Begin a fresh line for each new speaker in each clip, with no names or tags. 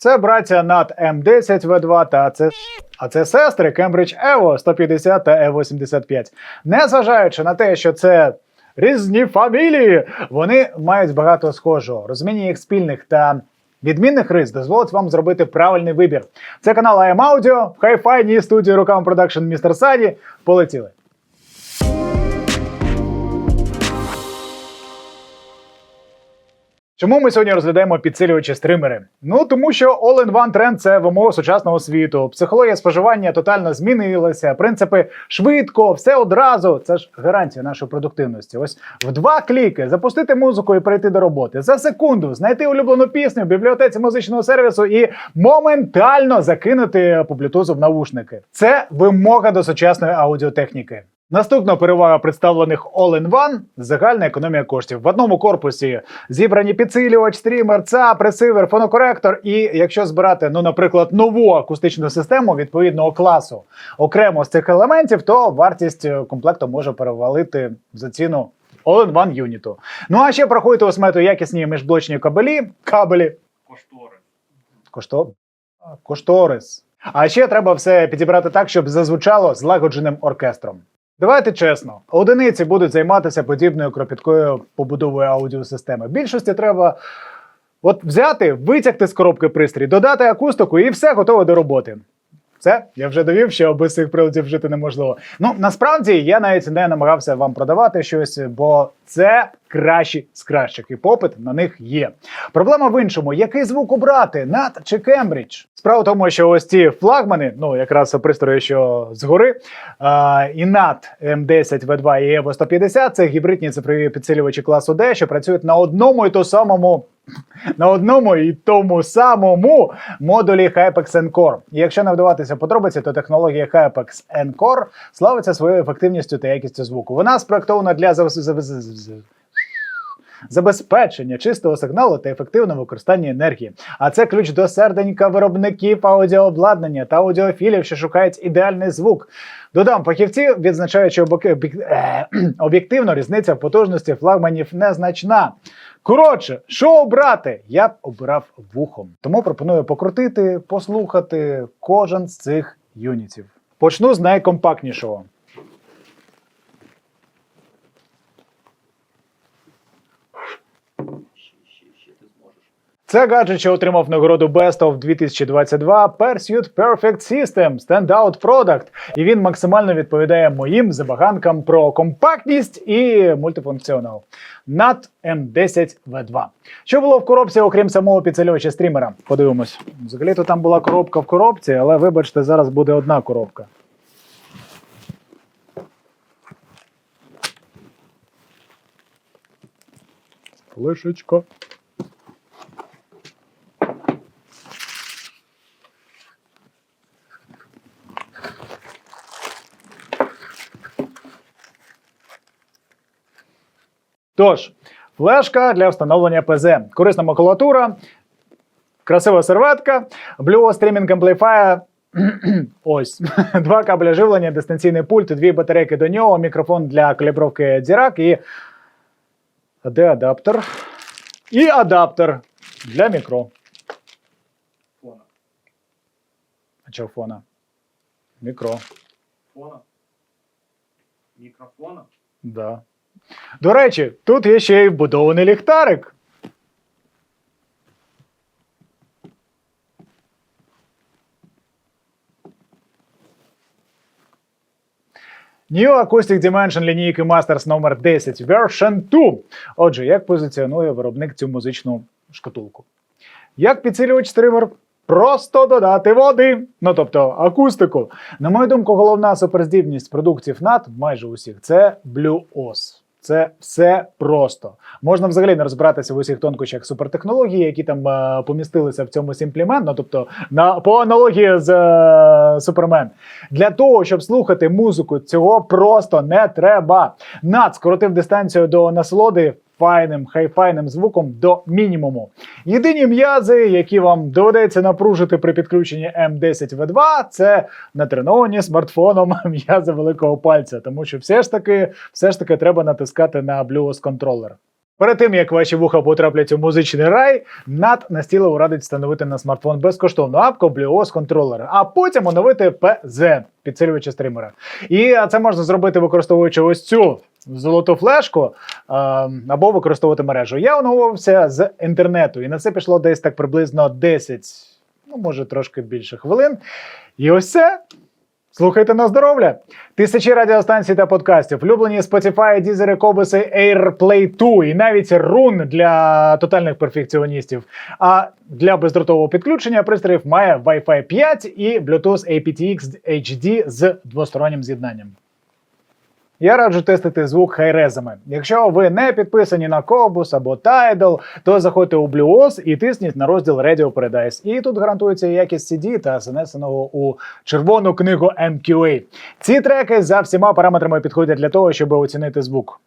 Це браття над М10 В2 та це. А це сестри Cambridge Evo 150 та Evo 75. Незважаючи на те, що це різні фамілії, вони мають багато схожого. Розуміння їх спільних та відмінних рис дозволить вам зробити правильний вибір. Це канал AM Audio, в хай-файній студії рукам продакшн містер Саді. Полетіли. Чому ми сьогодні розглядаємо підсилювачі стримери? Ну тому що all-in-one тренд це вимога сучасного світу. Психологія споживання тотально змінилася. Принципи швидко, все одразу. Це ж гарантія нашої продуктивності. Ось в два кліки запустити музику і перейти до роботи. За секунду знайти улюблену пісню в бібліотеці музичного сервісу і моментально закинути по блютузу в навушники. Це вимога до сучасної аудіотехніки. Наступна перевага представлених All-in-One – загальна економія коштів. В одному корпусі зібрані підсилювач, стрімер, ЦАП, ресивер, фонокоректор. І якщо збирати, ну, наприклад, нову акустичну систему відповідного класу окремо з цих елементів, то вартість е, комплекту може перевалити за ціну All-in-One юніту. Ну а ще проходити осмету якісні міжблочні кабелі, кабелі,
Коштори.
кошто... кошторис. А ще треба все підібрати так, щоб зазвучало злагодженим оркестром. Давайте чесно, одиниці будуть займатися подібною кропіткою побудовою аудіосистеми. Більшості треба от взяти, витягти з коробки пристрій, додати акустику і все готове до роботи. Все, я вже довів, що без цих приладів жити неможливо. Ну насправді я навіть не намагався вам продавати щось, бо це кращі з кращих, і попит на них є. Проблема в іншому: який звук обрати, NAT чи Cambridge? Справа в тому, що ось ці флагмани, ну якраз пристрої, що згори, а, і NAT M10 V2 і Evo 150 це гібридні цифрові підсилювачі класу D, що працюють на одному і то самому. На одному і тому самому модулі HyperX Encore. І якщо не вдаватися подробиці, то технологія HyperX Encore славиться своєю ефективністю та якістю звуку. Вона спроектована для забезпечення чистого сигналу та ефективного використання енергії. А це ключ до серденька виробників аудіообладнання та аудіофілів, що шукають ідеальний звук. Додам, фахівці об'єк- е, об'єктивно різниця в потужності флагманів незначна. Коротше, що обрати? Я б обирав вухом. Тому пропоную покрутити, послухати кожен з цих юнітів. Почну з найкомпактнішого.
Ще, ще, ще ти зможеш.
Це гаджет, що отримав нагороду Best of 2022 Pursuit Perfect System Standout Product. І він максимально відповідає моїм забаганкам про компактність і мультифункціонал. NAT M10 V2. Що було в коробці, окрім самого підсилювача стрімера? Подивимось. Взагалі-то там була коробка в коробці, але вибачте, зараз буде одна коробка. Флешечка. Тож, флешка для встановлення ПЗ, корисна макулатура, красива серветка, Blue Streaming Amplifier. Ось два кабеля живлення, дистанційний пульт, дві батарейки до нього, мікрофон для калібровки Dirac і де адаптер? І адаптер для мікро.
Фона.
А чого фона? Мікро.
Фона. Мікрофона.
Да. До речі, тут є ще й вбудований ліхтарик. New Acoustic Dimension лінійки Masters номер 10 Version 2. Отже, як позиціонує виробник цю музичну шкатулку? Як підсилювач стример? Просто додати води, ну тобто акустику. На мою думку, головна суперздібність продуктів NAT, майже усіх, це Blue OS. Це все просто. Можна взагалі не розбиратися в усіх тонкощах супертехнології, які там е, помістилися в цьому сімплімен, ну тобто на по аналогії з е, Супермен. Для того, щоб слухати музику, цього просто не треба. Над скоротив дистанцію до насолоди файним, хайфайним звуком до мінімуму. Єдині м'язи, які вам доведеться напружити при підключенні М10 В2, це натреновані смартфоном м'язи великого пальця, тому що все ж таки, все ж таки треба натискати на Bluetooth контролер. Перед тим як ваші вуха потраплять у музичний рай, НАТ настійливо радить встановити на смартфон безкоштовну апку Bluos контролера, а потім оновити ПЗ підсилювача стримера. І це можна зробити використовуючи ось цю золоту флешку або використовувати мережу. Я оновився з інтернету, і на це пішло десь так приблизно 10, ну може трошки більше хвилин. І ось це. Слухайте на здоров'я! Тисячі радіостанцій та подкастів, улюблені Spotify, Deezer, Кобуси, AirPlay 2 і навіть рун для тотальних перфекціоністів. А для бездротового підключення пристроїв має Wi-Fi 5 і Bluetooth aptX HD з двостороннім з'єднанням. Я раджу тестити звук хайрезами. Якщо ви не підписані на Кобус або Tidal, то заходьте у BlueOS і тисніть на розділ Radio Paradise. І тут гарантується якість CD та занесеного у червону книгу MQA. Ці треки за всіма параметрами підходять для того, щоб оцінити звук.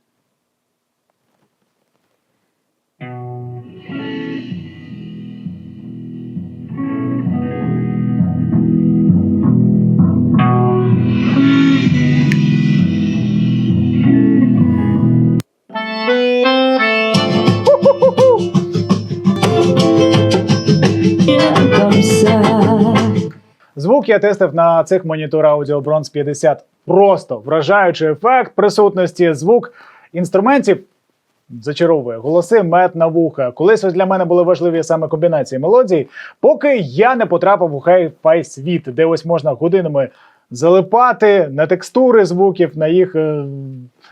Comme.
Звук я тестив на цих моніторах Audio Bronze 50. Просто вражаючий ефект присутності звук інструментів. Зачаровує голоси мед на вуха. Колись ось для мене були важливі саме комбінації мелодій, поки я не потрапив у хай-фай світ, де ось можна годинами залипати на текстури звуків, на їх е,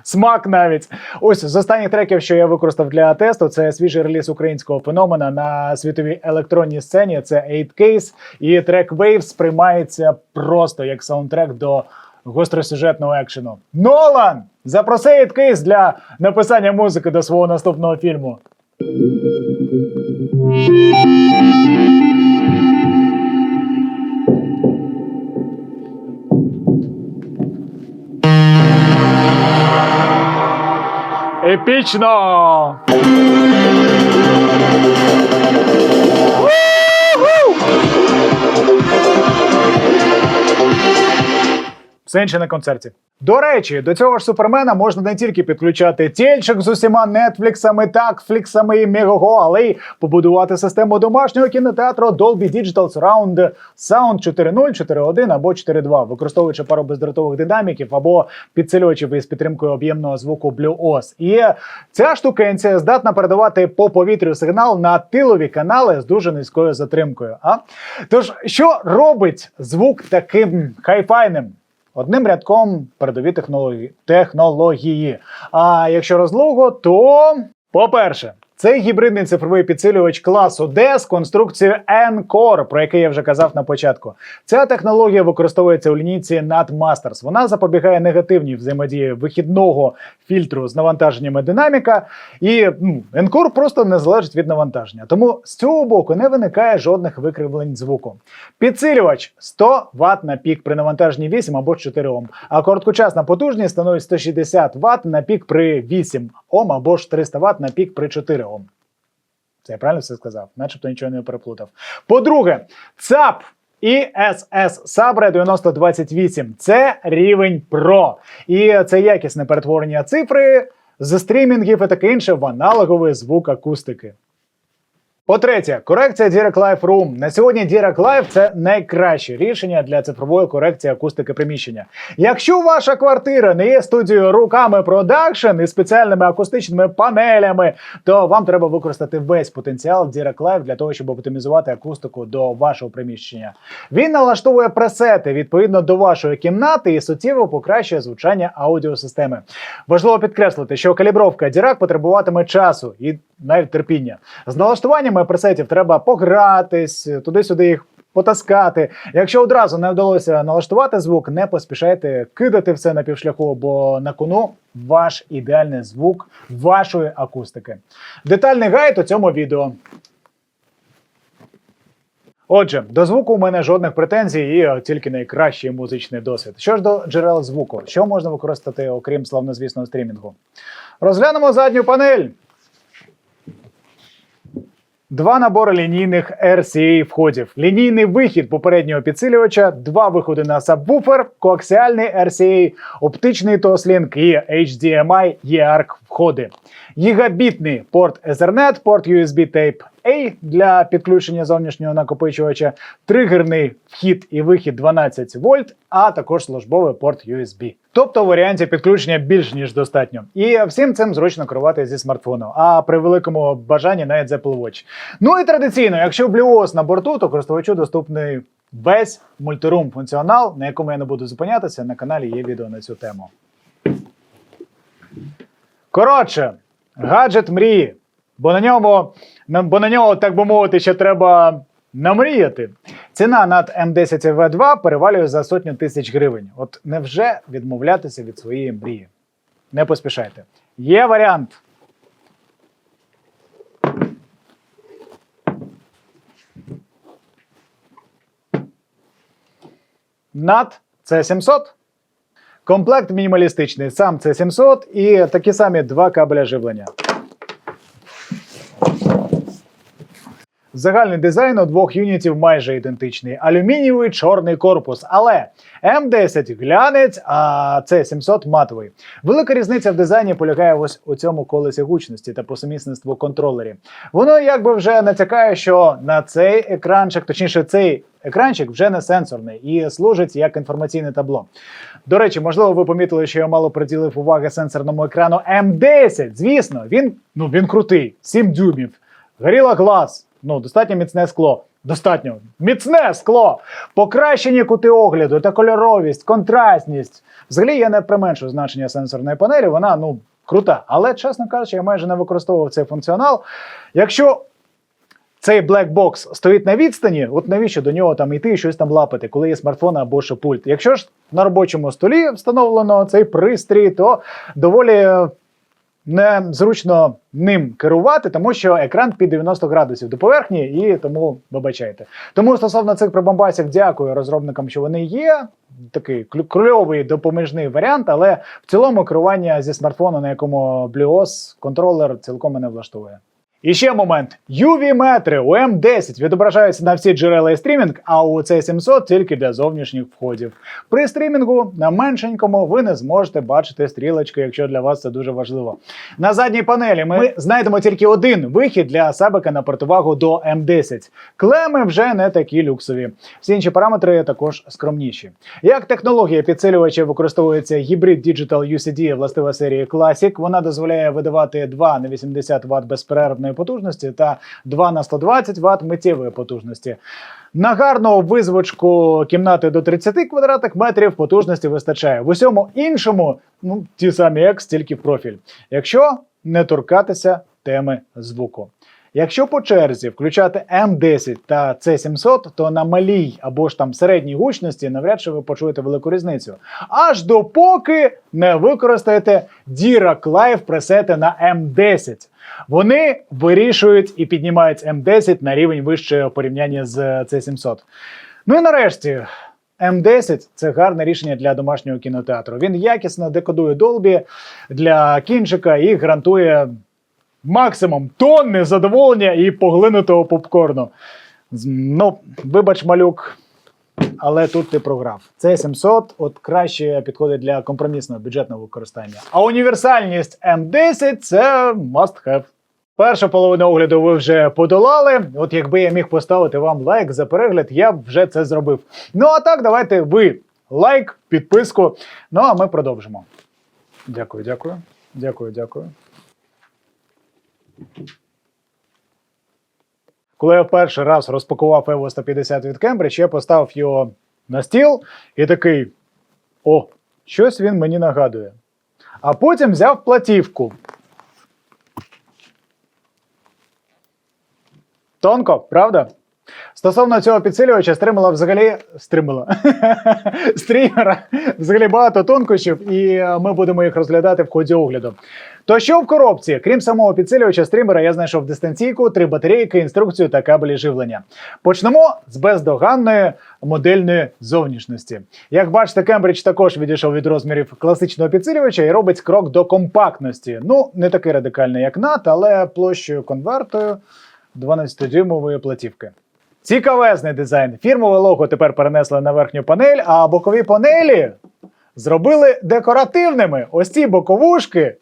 смак навіть. Ось з останніх треків, що я використав для тесту, це свіжий реліз українського феномена на світовій електронній сцені. Це 8Case, і трек Waves сприймається просто як саундтрек до гостросюжетного екшену. Нолан! Запроси 8Case для написання музики до свого наступного фільму. Impeachment! Uhul! Все інше на концерті. До речі, до цього ж супермена можна не тільки підключати тільчик з усіма нетфліксами, такфліксами і мегого, але й побудувати систему домашнього кінотеатру Dolby Digital Surround Sound 4.0, 4.1 або 4.2, використовуючи пару бездротових динаміків або підсилювачів із підтримкою об'ємного звуку Blue. І ця штукенція здатна передавати по повітрю сигнал на тилові канали з дуже низькою затримкою. А тож, що робить звук таким хайфайним? Одним рядком передові технології. технології. А якщо розлого, то по-перше, це гібридний цифровий підсилювач класу D з конструкцією N-Core, про який я вже казав на початку. Ця технологія використовується у лінійці NAT Masters. Вона запобігає негативній взаємодії вихідного фільтру з навантаженнями динаміка, і ну, N-Core просто не залежить від навантаження. Тому з цього боку не виникає жодних викривлень звуку. Підсилювач 100 Вт на пік при навантаженні 8 або 4 Ом, а короткочасна потужність становить 160 Вт на пік при 8 Ом або ж 300 Вт на пік при 4 Ом. Це я правильно все сказав, начебто нічого не переплутав. По-друге, ЦАП ISS Sabre 9028 це рівень Pro. І це якісне перетворення цифри з стрімінгів і таке інше в аналоговий звук акустики. По-третє, корекція Dirac Live Room. На сьогодні Dirac Live – це найкраще рішення для цифрової корекції акустики приміщення. Якщо ваша квартира не є студією руками продакшн і спеціальними акустичними панелями, то вам треба використати весь потенціал Dirac Live для того, щоб оптимізувати акустику до вашого приміщення. Він налаштовує пресети відповідно до вашої кімнати і суттєво покращує звучання аудіосистеми. Важливо підкреслити, що калібровка Dirac потребуватиме часу і навіть терпіння. З налаштуваннями пресетів треба погратись, туди-сюди їх потаскати. Якщо одразу не вдалося налаштувати звук, не поспішайте кидати все на півшляху, бо на кону ваш ідеальний звук вашої акустики. Детальний гайд у цьому відео. Отже, до звуку у мене жодних претензій і тільки найкращий музичний досвід. Що ж до джерел звуку, що можна використати, окрім славнозвісного стрімінгу? Розглянемо задню панель. Два набори лінійних RCA входів, лінійний вихід попереднього підсилювача, два виходи на сабвуфер, коаксіальний RCA, оптичний тослінг і HDMI EARC входи. Гігабітний порт Ethernet, порт USB Type A для підключення зовнішнього накопичувача, тригерний вхід і вихід 12 вольт, а також службовий порт USB. Тобто варіантів підключення більш ніж достатньо. І всім цим зручно керувати зі смартфону, а при великому бажанні навіть Apple Watch. Ну і традиційно, якщо BlueOS на борту, то користувачу доступний весь мультирум функціонал, на якому я не буду зупинятися. На каналі є відео на цю тему. Коротше, гаджет мрії. Бо на ньому, бо на нього, так би мовити, ще треба намріяти. Ціна над М10 В2 перевалює за сотню тисяч гривень. От невже відмовлятися від своєї мрії? Не поспішайте. Є варіант. над C700. Комплект мінімалістичний, сам C700 і такі самі два кабеля живлення. Загальний дизайн у двох юнітів майже ідентичний. Алюмінієвий чорний корпус. Але М10 глянець, а С700 матовий. Велика різниця в дизайні полягає ось у цьому колесі гучності та по сумісництву контролері. Воно якби вже натякає, що на цей екранчик, точніше, цей екранчик вже не сенсорний і служить як інформаційне табло. До речі, можливо, ви помітили, що я мало приділив уваги сенсорному екрану М10. Звісно, він, ну, він крутий, 7 дюймів. Горіла глаз. Ну, достатньо міцне скло. Достатньо міцне скло, покращені кути огляду та кольоровість, контрастність. Взагалі я не применшу значення сенсорної панелі, вона ну крута. Але, чесно кажучи, я майже не використовував цей функціонал. Якщо цей black стоїть на відстані, от навіщо до нього там йти і щось там лапати, коли є смартфон або ще пульт. Якщо ж на робочому столі встановлено цей пристрій, то доволі е, незручно ним керувати, тому що екран під 90 градусів до поверхні, і тому вибачайте. Тому стосовно цих прибамбасів, дякую розробникам, що вони є. Такий кльовий допоміжний варіант, але в цілому керування зі смартфону, на якому BlueOS контролер цілком мене влаштовує. І ще момент: UV-метри у М10 відображаються на всі джерела і стрімінг, а у C700 тільки для зовнішніх входів. При стрімінгу на меншенькому ви не зможете бачити стрілочки, якщо для вас це дуже важливо. На задній панелі ми знайдемо тільки один вихід для сабика на противагу до М10. Клеми вже не такі люксові. Всі інші параметри також скромніші. Як технологія підсилювача використовується гібрид Digital UCD властива серії Classic. Вона дозволяє видавати 2 на 80 Вт безперервної потужності та 2 на 120 Вт миттєвої потужності. На гарну визвочку кімнати до 30 квадратних метрів потужності вистачає. В усьому іншому, ну ті самі екс, тільки профіль. Якщо не торкатися теми звуку. Якщо по черзі включати М10 та С700, то на малій або ж там середній гучності навряд чи ви почуєте велику різницю. Аж допоки не використаєте Dirac Live пресети на М10. Вони вирішують і піднімають М10 на рівень вище у порівнянні з С700. Ну і нарешті. М10 це гарне рішення для домашнього кінотеатру. Він якісно декодує Dolby для кінчика і гарантує максимум тонни задоволення і поглинутого попкорну. Ну, вибач, малюк, але тут ти програв. Це 700 от краще підходить для компромісного бюджетного використання. А універсальність М10 це must have. Першу половину огляду ви вже подолали. От якби я міг поставити вам лайк за перегляд, я б вже це зробив. Ну а так, давайте ви лайк, підписку. Ну а ми продовжимо. Дякую, дякую. Дякую, дякую. Коли я перший раз розпакував Evo 150 від Cambridge, я поставив його на стіл і такий: о, щось він мені нагадує. А потім взяв платівку. Тонко, правда? Стосовно цього підсилювача, стримала взагалі стримала стрімера взагалі багато тонкощів, і е, ми будемо їх розглядати в ході огляду. То що в коробці? Крім самого підсилювача стрімера, я знайшов дистанційку, три батарейки, інструкцію та кабелі живлення. Почнемо з бездоганної модельної зовнішності. Як бачите, Кембридж також відійшов від розмірів класичного підсилювача і робить крок до компактності. Ну, не такий радикальний, як NAT, але площею конвертою 12-дюймової платівки. Цікавезний дизайн. Фірмове лого тепер перенесли на верхню панель, а бокові панелі зробили декоративними. Ось ці боковушки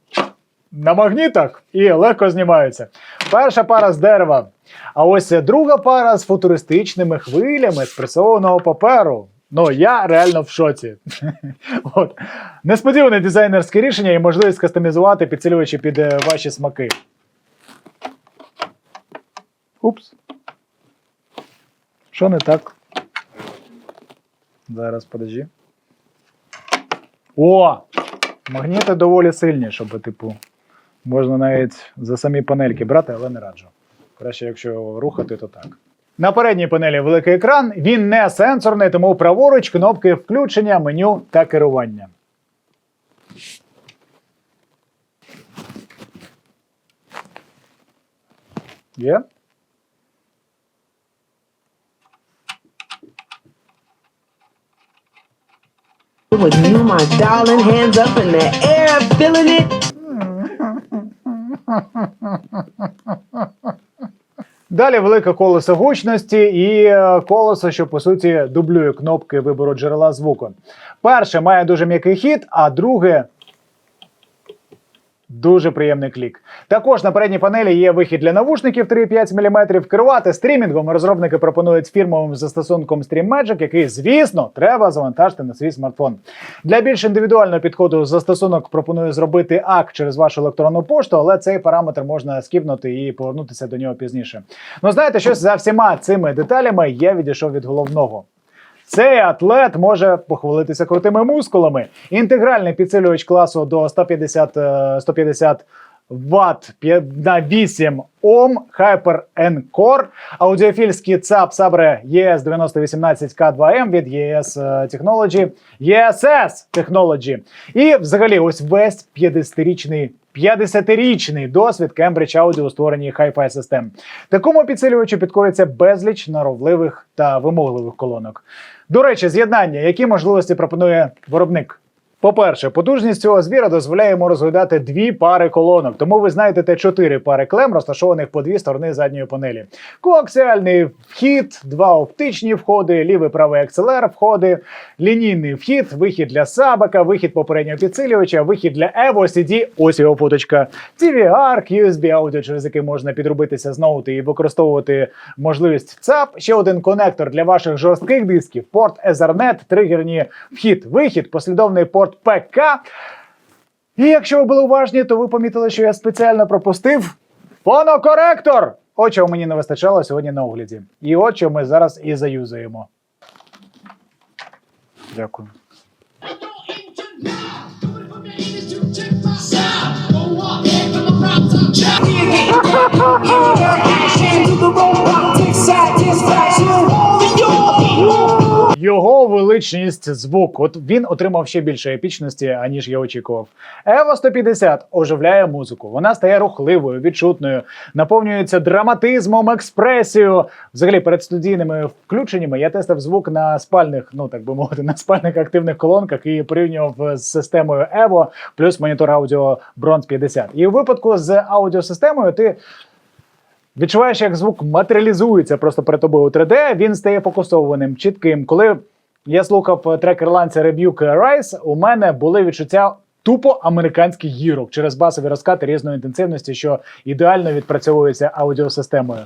на магнітах і легко знімаються. Перша пара з дерева. А ось друга пара з футуристичними хвилями з пресованого паперу. Ну, я реально в шоці. От. Несподіване дизайнерське рішення і можливість кастомізувати підсилювачі під е, ваші смаки. Упс. Що не так? Зараз подожди. О! Магніти доволі сильні, щоб, типу, можна навіть за самі панельки брати, але не раджу. Краще, якщо рухати, то так. На передній панелі великий екран, він не сенсорний, тому праворуч кнопки включення, меню та керування. Є?
It was you, my darling, hands up in the air, feeling it.
Далі велике колесо гучності і е, колесо, що по суті дублює кнопки вибору джерела звуку. Перше має дуже м'який хід, а друге дуже приємний клік. Також на передній панелі є вихід для навушників 3,5 мм. Керувати стрімінгом розробники пропонують фірмовим застосунком Stream Magic, який, звісно, треба завантажити на свій смартфон. Для більш індивідуального підходу застосунок пропонує зробити ак через вашу електронну пошту, але цей параметр можна скіпнути і повернутися до нього пізніше. Ну знаєте, щось за всіма цими деталями я відійшов від головного. Цей атлет може похвалитися крутими мускулами. Інтегральний підсилювач класу до 150, е, 150 Вт на 8 Ом, Hyper N-Core, аудіофільський ЦАП Sabre ES9018K2M від ES Technology, ESS Technology. І взагалі ось весь 50-річний 50-річний досвід Cambridge Audio у створенні Hi-Fi систем. Такому підсилювачу підкориться безліч норовливих та вимогливих колонок. До речі, з'єднання, які можливості пропонує виробник? По-перше, потужність цього звіра дозволяє йому розглядати дві пари колонок, тому ви знайдете чотири пари клем, розташованих по дві сторони задньої панелі. Коаксіальний вхід, два оптичні входи, лівий правий XLR входи, лінійний вхід, вихід для сабака, вихід попереднього підсилювача, вихід для Evo CD, ось його фоточка, TV-ARC, USB аудіо, через який можна підробитися з ноути і використовувати можливість ЦАП. Ще один конектор для ваших жорстких дисків, порт Ethernet, тригерні вхід, вихід, послідовний порт ПК. І якщо ви були уважні, то ви помітили, що я спеціально пропустив фонокоректор. От чого мені не вистачало сьогодні на огляді. І от що ми зараз і заюзаємо. Дякую. Його величність звук. От він отримав ще більше епічності, аніж я очікував. Evo 150 оживляє музику. Вона стає рухливою, відчутною, наповнюється драматизмом, експресією. Взагалі, перед студійними включеннями я тестив звук на спальних, ну так би мовити, на спальних активних колонках і порівнював з системою Evo плюс монітор аудіо Bronze 50. І у випадку з аудіосистемою ти Відчуваєш, як звук матеріалізується просто перед тобою у 3D, він стає фокусованим, чітким. Коли я слухав трек ірландця Rebuke Rise, у мене були відчуття тупо американських гірок через басові розкати різної інтенсивності, що ідеально відпрацьовується аудіосистемою.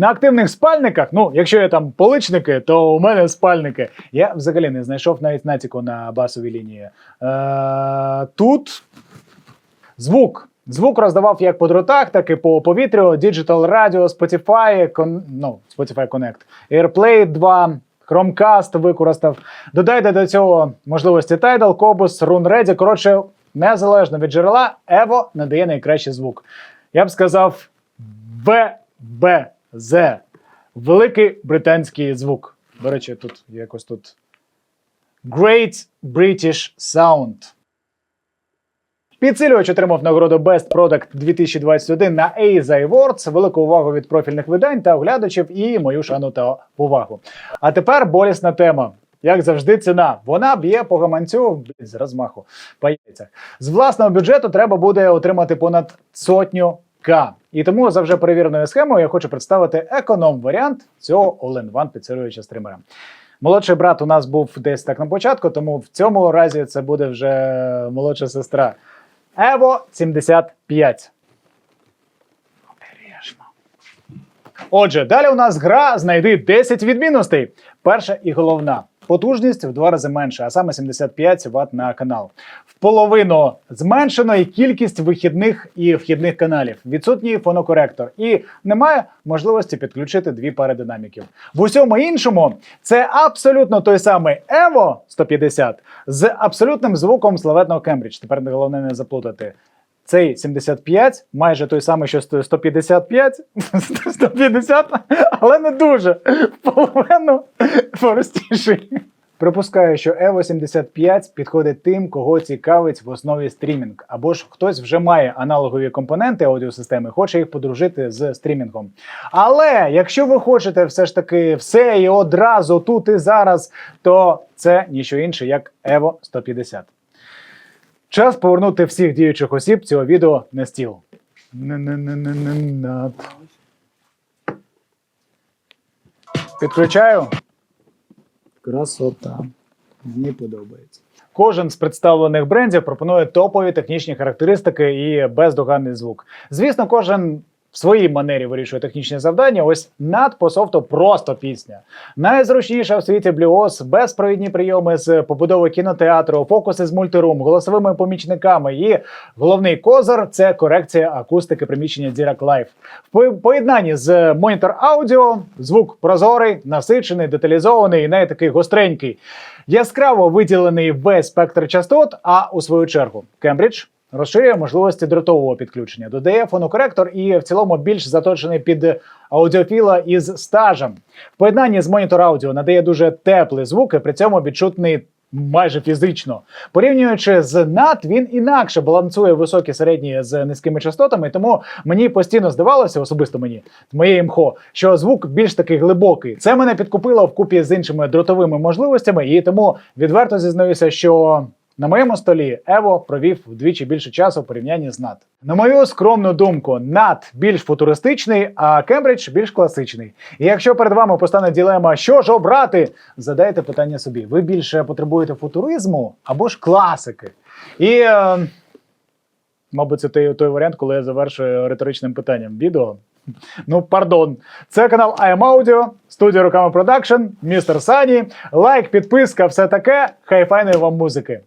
На активних спальниках, ну, якщо є там поличники, то у мене спальники. Я взагалі не знайшов навіть натяку на басові лінії. Е, тут звук. Звук роздавав як по дротах, так і по повітрю. Digital Radio, Spotify, Con- ну, Spotify Connect, AirPlay 2, Chromecast використав. Додайте до цього можливості Tidal, Cobus, RunReady. Коротше, незалежно від джерела, Evo надає найкращий звук. Я б сказав ВБЗ. Великий британський звук. До речі, тут якось тут Great British Sound. Підсилювач отримав нагороду Best Product 2021 на ASA Awards, велику увагу від профільних видань та оглядачів і мою шану та увагу. А тепер болісна тема. Як завжди, ціна. Вона б'є по гаманцю з розмаху по яйцях. З власного бюджету треба буде отримати понад сотню К. І тому за вже перевіреною схемою я хочу представити економ-варіант цього all-in-one підсилювача стримера. Молодший брат у нас був десь так на початку, тому в цьому разі це буде вже молодша сестра. Evo 75. Обережно. Отже, далі у нас гра знайди 10 відмінностей. Перша і головна. Потужність в два рази менше, а саме 75 Вт на канал. В половину зменшено і кількість вихідних і вхідних каналів. Відсутній фонокоректор. І немає можливості підключити дві пари динаміків. В усьому іншому це абсолютно той самий Evo 150 з абсолютним звуком славетного Кембридж. Тепер головне не заплутати. Цей 75, майже той самий, що 155, 150, але не дуже. Половину простіший. Припускаю, що Evo 75 підходить тим, кого цікавить в основі стрімінг, або ж хтось вже має аналогові компоненти аудіосистеми, хоче їх подружити з стрімінгом. Але якщо ви хочете все ж таки все і одразу тут і зараз, то це ніщо інше, як Evo 150. Час повернути всіх діючих осіб цього відео на стіл. Підключаю. Красота. Мені подобається. Кожен з представлених брендів пропонує топові технічні характеристики і бездоганний звук. Звісно, кожен в своїй манері вирішує технічні завдання. Ось над по софту просто пісня. Найзручніша в світі Bluos, безпровідні прийоми з побудови кінотеатру, фокуси з мультирум, голосовими помічниками. І головний козир це корекція акустики приміщення Dirac Live. В поєднанні з монітор аудіо звук прозорий, насичений, деталізований і навіть такий гостренький. Яскраво виділений весь спектр частот, а у свою чергу Кембридж розширює можливості дротового підключення, додає фонокоректор і в цілому більш заточений під аудіофіла із стажем. В поєднанні з монітор аудіо надає дуже теплий звук і при цьому відчутний. Майже фізично порівнюючи з NAT, він інакше балансує високі середні з низькими частотами, тому мені постійно здавалося, особисто мені, моє МХО, що звук більш такий глибокий. Це мене підкупило вкупі з іншими дротовими можливостями, і тому відверто зізнаюся, що на моєму столі Evo провів вдвічі більше часу в порівнянні з NAT. На мою скромну думку, NAT більш футуристичний, а Кембридж більш класичний. І якщо перед вами постане ділема, що ж обрати, задайте питання собі: ви більше потребуєте футуризму або ж класики? І е, мабуть, це той, той варіант, коли я завершую риторичним питанням відео. Ну, пардон. Це канал IM Audio, студія Руками Продакшн, містер Сані. Лайк, підписка, все таке. Хай файної вам музики.